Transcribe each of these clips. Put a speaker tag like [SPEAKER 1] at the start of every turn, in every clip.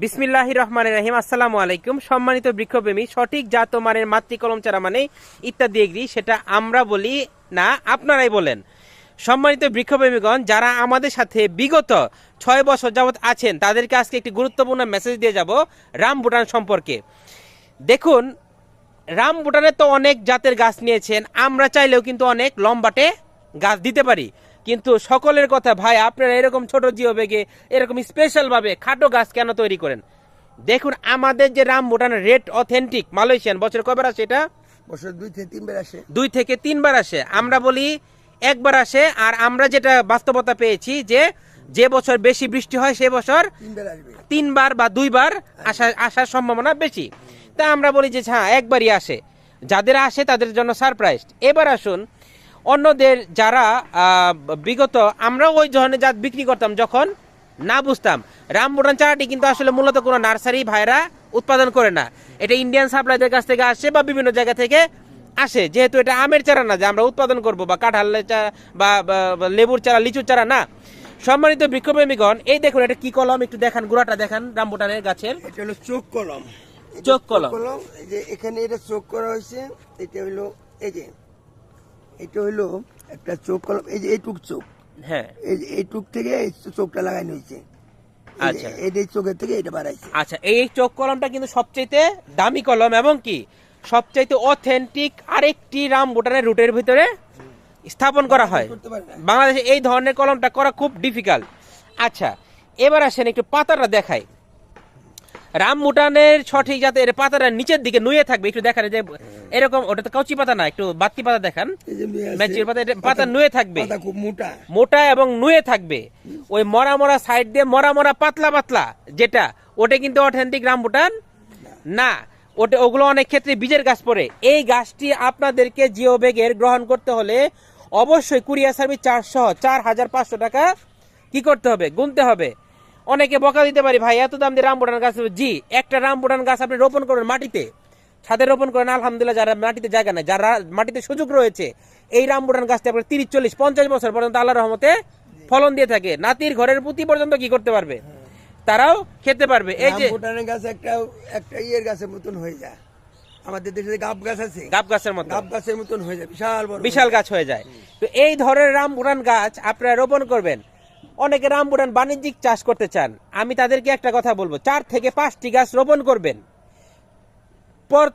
[SPEAKER 1] বিসমিল্লাহ রহমান রাহিম, আসসালামু আলাইকুম। সম্মানিত বৃক্ষপ্রেমী, সঠিক জাত মানের মাতৃকলম চারা মানে ইত্যাদি এগ্রি সেটা আমরা বলি না, আপনারাই বলেন। সম্মানিত বৃক্ষপ্রেমীগণ, যারা আমাদের সাথে বিগত ছয় বছর যাবৎ আছেন, তাদেরকে আজকে একটি গুরুত্বপূর্ণ মেসেজ দিয়ে যাব রাম ভুটান সম্পর্কে। দেখুন, রাম ভুটানে তো অনেক জাতের গাছ নিয়েছেন, আমরা চাইলেও কিন্তু অনেক লম্বাটে গাছ দিতে পারি। কিন্তু সকলের কথা ভাই আপনারা এরকম ছোট জিও বেগে এরকম স্পেশালভাবে খাটো গাছ কেন তৈরি করেন? দেখুন আমাদের যে Ram Bhutan red authentic Malaysian বছর কবার আসে এটা?
[SPEAKER 2] বছর দুই থেকে তিনবার আসে।
[SPEAKER 1] দুই থেকে তিনবার আসে। আমরা বলি একবার আসে আর আমরা যেটা বাস্তবতা পেয়েছি যে যে বছর বেশি বৃষ্টি হয় সে বছর
[SPEAKER 2] তিনবার
[SPEAKER 1] তিনবার বা দুইবার আসা আসার সম্ভাবনা বেশি। তা আমরা বলি যে হ্যাঁ একবারই আসে। যাদের আসে তাদের জন্য সারপ্রাইজ এবার আসুন অন্যদের যারা বিগত আমরাও ওই ধরনের জাত বিক্রি করতাম যখন না বুঝতাম। রামবুটান চারাটি কিন্তু আসলে মূলত কোনো নার্সারি ভাইরা উৎপাদন করে না। এটা ইন্ডিয়ান সাপ্লাইদের কাছ থেকে আসে বা বিভিন্ন জায়গা থেকে আসে। যেহেতু এটা আমের চারা না যে আমরা উৎপাদন করব বা কাঁঠালের চারা বা লেবুর চারা লিচুর চারা না। সম্মানিত বৃক্ষপ্রেমীগণ এই দেখুন এটা কি কলম? একটু দেখান গোড়াটা দেখান রামবুটানের গাছের।
[SPEAKER 2] এটা হলো চোখ কলম।
[SPEAKER 1] চোখ কলম।
[SPEAKER 2] কলম যে এখানে এটা চোখ করা হয়েছে এটা হলো এই যে এটা হলো একটা চোখ কলম এই যে এইটুক চোখ।
[SPEAKER 1] হ্যাঁ।
[SPEAKER 2] এই যে এইটুক থেকে এই চোখটা লাগানো হয়েছে।
[SPEAKER 1] আচ্ছা।
[SPEAKER 2] এই যে চোখের থেকে এটা বাড়াইছে।
[SPEAKER 1] আচ্ছা এই চোখ কলমটা কিন্তু সবচাইতে দামি কলম এবং কি? সবচাইতে অথেন্টিক আরেকটি রাম ভুটানের রুটের ভিতরে স্থাপন করা হয়। বাংলাদেশে এই ধরনের কলমটা করা খুব ডিফিকাল্ট আচ্ছা এবার আসেন একটু পাতাটা দেখাই। রাম ভুটানের সঠিক যাতে এর পাতাটা নিচের দিকে নুয়ে থাকবে একটু দেখান যে এরকম ওটা তো কচি পাতা না একটু বাতি পাতা দেখান। ম্যাচির পাতা পাতা নুয়ে থাকবে।
[SPEAKER 2] খুব মোটা।
[SPEAKER 1] মোটা এবং নুয়ে থাকবে। ওই মরা মরা সাইড দিয়ে মরা মরা পাতলা পাতলা যেটা ওটা কিন্তু অথেন্টিক রামবুটান না। ওটা ওগুলো অনেক ক্ষেত্রে বীজের গাছ পড়ে। এই গাছটি আপনাদেরকে জিও গ্রহণ করতে হলে অবশ্যই কুরিয়ার সার্ভিস চারশো চার হাজার পাঁচশো টাকা কি করতে হবে? গুনতে হবে। অনেকে বকা দিতে পারি ভাই এত দাম দিয়ে রামবুটান গাছ জি একটা রামবুটান গাছ আপনি রোপণ করবেন মাটিতে। ছাদে রোপণ করেন আলহামদুলিল্লাহ যারা মাটিতে জায়গা নেই যারা মাটিতে সুযোগ রয়েছে এই রামবুটান গাছটা আপনার তিরিশ চল্লিশ পঞ্চাশ বছর পর্যন্ত আল্লাহ রহমতে ফলন দিয়ে থাকে। নাতির ঘরের পুঁতি পর্যন্ত কি করতে পারবে? তারাও খেতে পারবে। এই যে
[SPEAKER 2] ভুটানের গাছ একটা একটা ইয়ের গাছের মতন হয়ে যায়। আমাদের দেশে গাব গাছ আছে।
[SPEAKER 1] গাব গাছের মতো।
[SPEAKER 2] গাব গাছের মতন হয়ে যায় বিশাল বড়
[SPEAKER 1] বিশাল গাছ হয়ে যায়। তো এই ধরনের রামবুটান গাছ আপনারা রোপণ করবেন। অনেকে রামবুটান বাণিজ্যিক চাষ করতে চান। আমি তাদেরকে একটা কথা বলব, চার থেকে পাঁচটি গাছ রোপণ করবেন। পর,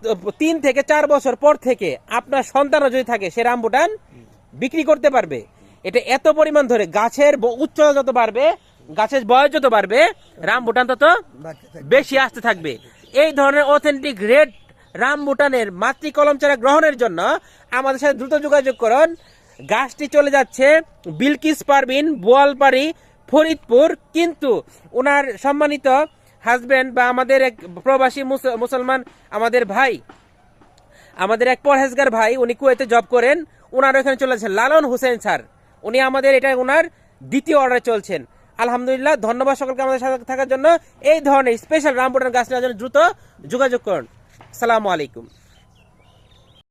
[SPEAKER 1] তিন থেকে চার বছর পর থেকে আপনার সন্তানও যদি থাকে, সে রামবুটান বিক্রি করতে পারবে। এটা এত পরিমাণ ধরে গাছের উচ্চতা যত বাড়বে, গাছের বয়স যত বাড়বে, রামবুটান তত বেশি আসতে থাকবে। এই ধরনের অথেন্টিক রেড রামবুটানের মাতৃ কলম চারা গ্রহণের জন্য আমাদের সাথে দ্রুত যোগাযোগ করুন। গাছটি চলে যাচ্ছে বিলকিস পারবিন বোয়ালপাড়ি, ফরিদপুর। কিন্তু ওনার সম্মানিত হাজবেন্ড বা আমাদের এক প্রবাসী মুস- মুসলমান, আমাদের ভাই, আমাদের এক পরহেজগার ভাই, উনি কুয়েতে জব করেন। ওনার ওখানে চলে যাচ্ছেন লালন হোসেন স্যার। উনি আমাদের এটা ওনার দ্বিতীয় অর্ডারে চলছেন। আলহামদুলিল্লাহ, ধন্যবাদ সকলকে আমাদের সাথে থাকার জন্য। এই ধরনের স্পেশাল রামবুটান গাছ নেওয়ার জন্য দ্রুত যোগাযোগ করুন। সালামু আলাইকুম।